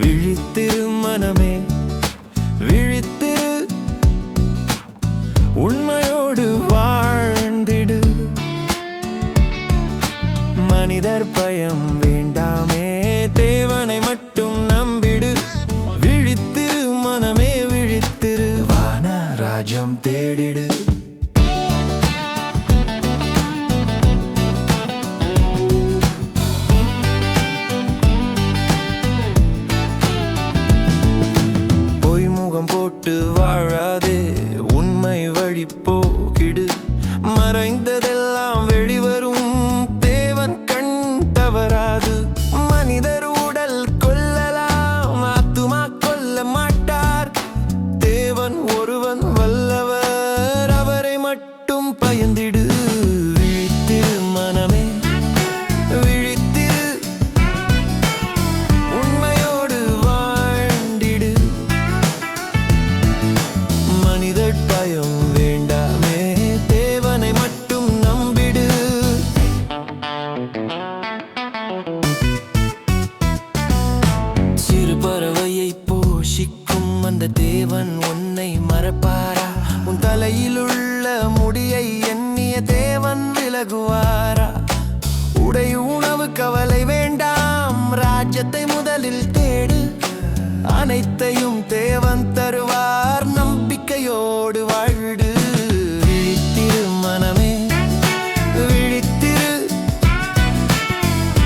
விழித்திரு மனமே விழித்திரு உண்மையோடு வாழ்ந்திடு. மனிதர் பயம் வேண்டாமே தேவனை மட்டும் நம்பிடு. விழித்திரு மனமே விழித்திரு வான ராஜம் தேடிடு. முகம் போட்டு வாழாத போஷிக்கும் அந்த தேவன் உன்னை மறப்பாரா? உன் தலையில் உள்ள முடியை எண்ணிய தேவன் விலகுவாரா? உடை உணவு கவலை வேண்டாம் ராஜ்யத்தை முதலில் தேடு. அனைத்தையும் தேவன் தருவார் நம்பிக்கையோடு வாழ்டு. விழித்திரு மனமே விழித்திரு.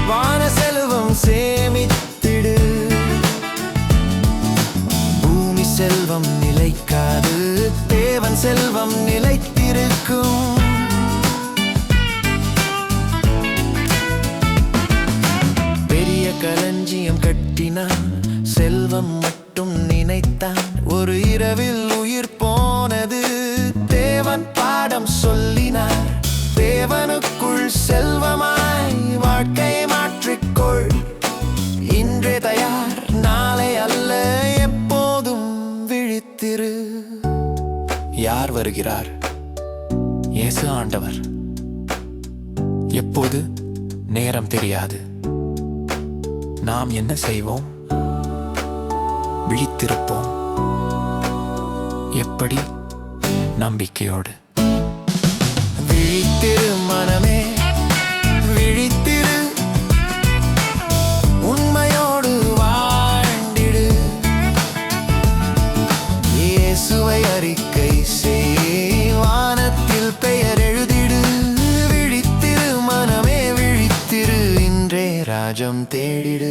வான செல்வம் சே செல்வம் நிலைக்காது. தேவன் செல்வம் நிலைத்திருக்கும். பெரிய களஞ்சியம் கட்டினான். செல்வம் மட்டும் நினைத்தான். ஒரு இரவில் உயிர் போனது. தேவன் பாடம் சொல்லினார். தேவனுக்கு வருகிறார். இயேசு ஆண்டவர். எப்போது? நேரம் தெரியாது. நாம் என்ன செய்வோம்? விழித்திருப்போம். எப்படி? நம்பிக்கையோடு. விழித்திரு மனமே விழித்திரு. உண்மையோடு வாழ்ந்திடு. இயேசுவை அறிக்கை செய். ராஜம் தேடிடு.